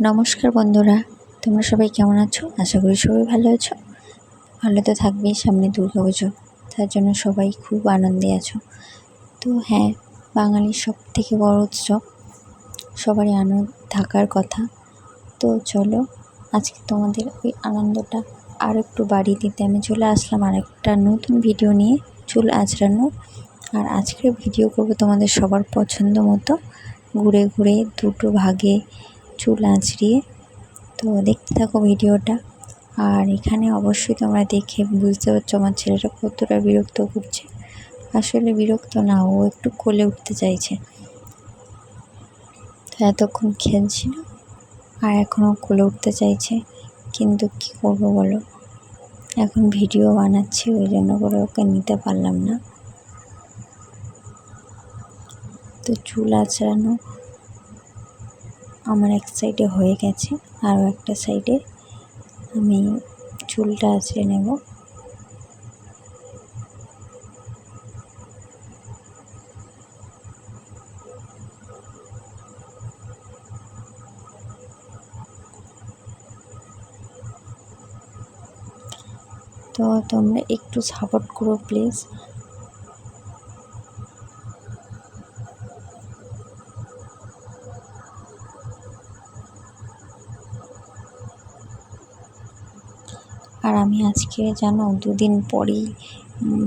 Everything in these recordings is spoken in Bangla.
নমস্কার বন্ধুরা, তোমরা সবাই কেমন আছো? আশা করি সবাই ভালো আছো। ভালো তো থাকবেই, সামনে দুর্গা পুজো। তার জন্য সবাই খুব আনন্দে আছো। তো হ্যাঁ বাঙালির সব থেকে বড় উৎসব সবারই আনন্দ থাকার কথা। তো চলো, আজকে তোমাদের ওই আনন্দটা আর একটু বাড়িয়ে দিতে। আমি চলে আসলাম আর একটা নতুন ভিডিও নিয়ে, চুল আঁচড়ানোর। আর আজকের ভিডিও করব তোমাদের সবার পছন্দ মতো। ঘুরে ঘুরে দুটো ভাগে চুল আঁচড়িয়ে। তো দেখতে থাকো ভিডিওটা। আর এখানে অবশ্যই তোমরা দেখে বুঝতে পারছ আমার ছেলেটা কতটা বিরক্ত করছে। আসলে বিরক্ত না, ও একটু কোলে উঠতে চাইছে। তো এতক্ষণ খেলছিল আর এখনও কোলে উঠতে চাইছে। কিন্তু কি করব বলো? এখন ভিডিও বানাচ্ছি, ওই জন্য করে ওকে নিতে পারলাম না। তো চুল আঁচড়ানো আমার এক সাইডে হয়ে গেছে, আরও একটা সাইডে আমি চুলটা আঁচড়ে নেব। তো তোমরা একটু সাপোর্ট করো প্লিজ আর আমি আজকে জানো দুদিন পরেই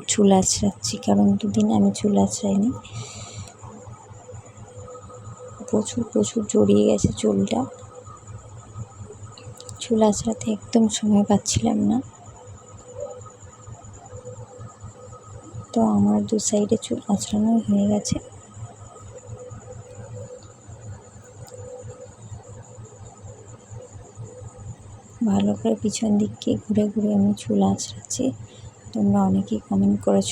চুল আঁচড়াচ্ছি কারণ দুদিন আমি চুল আঁচড়াইনি প্রচুর প্রচুর জড়িয়ে গেছে চুলটা। চুল আঁচড়াতে একদম সময় পাচ্ছিলাম না। তো আমার দু সাইডে চুল আঁচড়ানো হয়ে গেছে। ভালো করে পিছন দিককে ঘুরে ঘুরে আমি চুল আঁচড়াচ্ছি। তোমরা অনেকেই কমেন্ট করেছ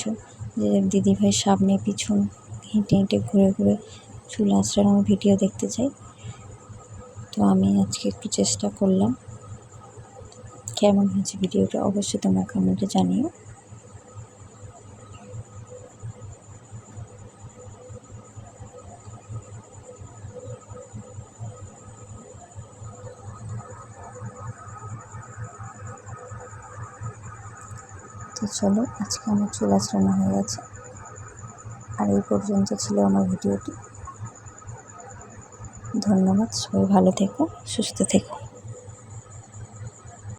যে দিদিভাই সামনে পিছন হেঁটে হেঁটে ঘুরে ঘুরে চুল আঁচড়ানোর ভিডিও দেখতে চাই। তো আমি আজকে একটু চেষ্টা করলাম। কেমন হয়েছে ভিডিওটা অবশ্যই তোমরা কমেন্টে জানিও। তো চলো, আজকে আমার চুল আঁচড়ানো হয়ে গেছে। আর এই পর্যন্ত ছিল আমার ভিডিওটি। ধন্যবাদ, সবাই ভালো থেকো, সুস্থ থেকো।